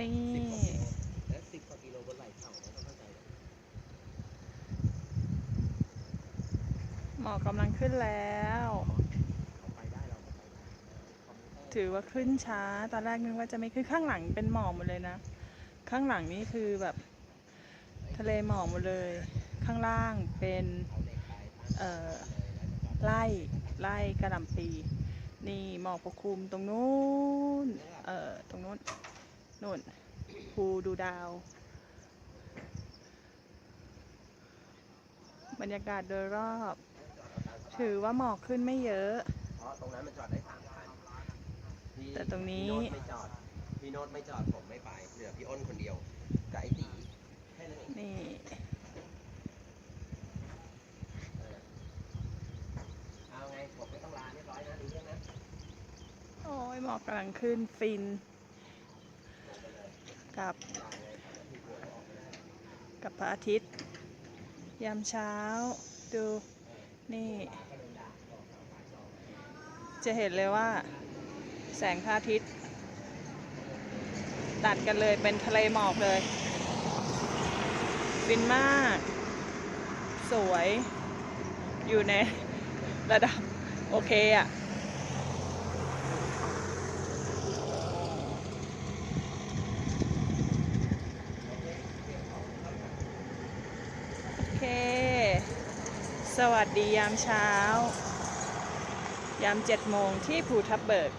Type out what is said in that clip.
นี่และสิบกว่ากิโลบนไหล่เขาต้องเข้าใจหมอกกำลังขึ้นแล้ว ถือว่าขึ้นช้า ตอนแรกนึกว่าจะไม่ขึ้นข้างหลังเป็นหมอกหมดเลยนะ ข้างหลังนี่คือแบบ ทะเลหมอกหมดเลย ข้างล่างเป็นเอ่อไล่ไล่กระหล่ำปี นี่หมอกปกคลุมตรงนู้นเอ่อ นู้นนู่นภูดูดาว บรรยากาศโดยรอบ ถือว่าหมอกขึ้นไม่เยอะเพราะตรงนั้นมันจอดได้สามคันพี่แต่ตรงนี้ พี่โน้ตไม่จอด พี่โน้ตไม่จอดผมไม่ไป เหลือพี่อ้นคนเดียวกับไอ้ตีแค่นั้นเองนี่ เออเอาไงผมไม่ต้องลาเรียบร้อยนะดูเรื่องนะ โอ้ยหมอกกำลังขึ้นฟิน กับลาไงครับพี่กลัวออกไม่ได้กับพระอาทิตย์ ยามเช้าดูนี่ จะเห็นเลยว่า แสงพระอาทิตย์ ตัดกันเลยเป็นทะเลหมอกเลยฟินมาก สวย อยู่ในระดับ โอเคอะโเค สวัสดียามเช้า ยามเจ็ดโมงที่ภูทับเบิก